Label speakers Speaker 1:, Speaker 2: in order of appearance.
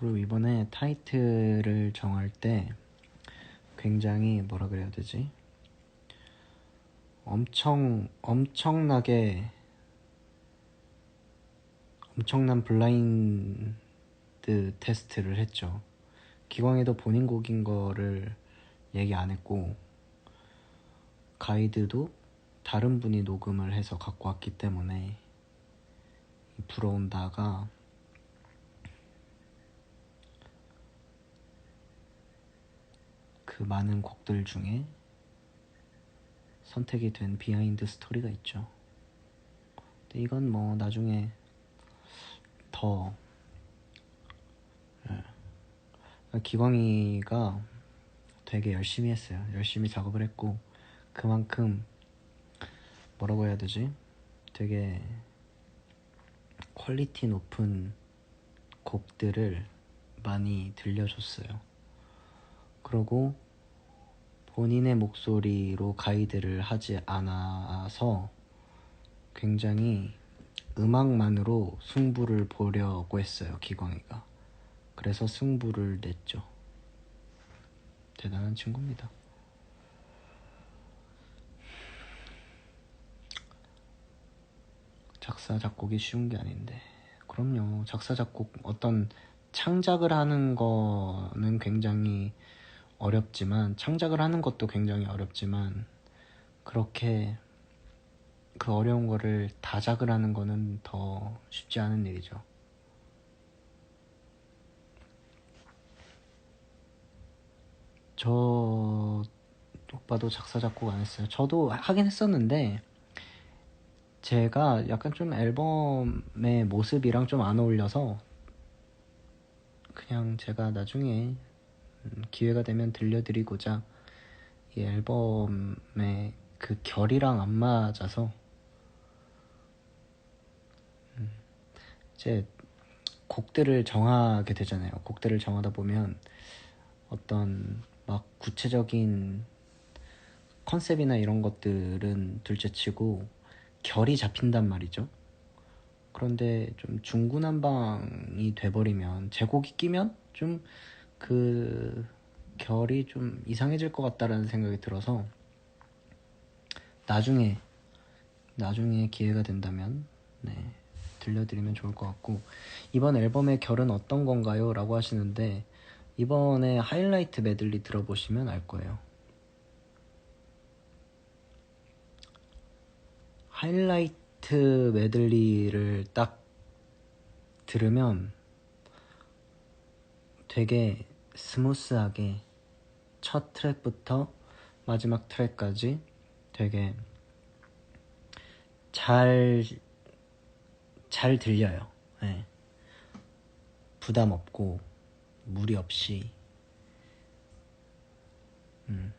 Speaker 1: 그리고 이번에 타이틀을 정할 때 굉장히 뭐라 그래야 되지? 엄청 엄청나게 엄청난 블라인드 테스트를 했죠. 기광이도 본인 곡인 거를 얘기 안 했고 가이드도 다른 분이 녹음을 해서 갖고 왔기 때문에 불어온다가 그 많은 곡들 중에 선택이 된 비하인드 스토리가 있죠. 근데 이건 뭐 나중에 더 예. 기광이가 되게 열심히 했어요. 열심히 작업을 했고 그만큼 뭐라고 해야 되지? 되게 퀄리티 높은 곡들을 많이 들려줬어요. 그리고 본인의 목소리로 가이드를 하지 않아서 굉장히 음악만으로 승부를 보려고 했어요, 기광이가. 그래서 승부를 냈죠. 대단한 친구입니다. 작사, 작곡이 쉬운 게 아닌데. 그럼요. 작사, 작곡, 어떤 창작을 하는 거는 굉장히 어렵지만, 창작을 하는 것도 굉장히 어렵지만, 그렇게 그 어려운 거를 다작을 하는 거는 더 쉽지 않은 일이죠. 저 오빠도 작사 작곡 안 했어요. 저도 하긴 했었는데 제가 약간 좀 앨범의 모습이랑 좀 안 어울려서 그냥 제가 나중에 음, 기회가 되면 들려드리고자 이 앨범의 그 결이랑 안 맞아서 음, 이제 곡들을 정하게 되잖아요. 곡들을 정하다 보면 어떤 막 구체적인 컨셉이나 이런 것들은 둘째치고 결이 잡힌단 말이죠. 그런데 좀 중구난방이 돼버리면 제곡이 끼면 좀 그 결이 좀 이상해질 것 같다라는 생각이 들어서 나중에 나중에 기회가 된다면 네, 들려드리면 좋을 것 같고 이번 앨범의 결은 어떤 건가요? 라고 하시는데 이번에 하이라이트 메들리 들어보시면 알 거예요. 하이라이트 메들리를 딱 들으면 되게 스무스하게 첫 트랙부터 마지막 트랙까지 되게 잘, 잘 들려요. 네. 부담 없고, 무리 없이, 음.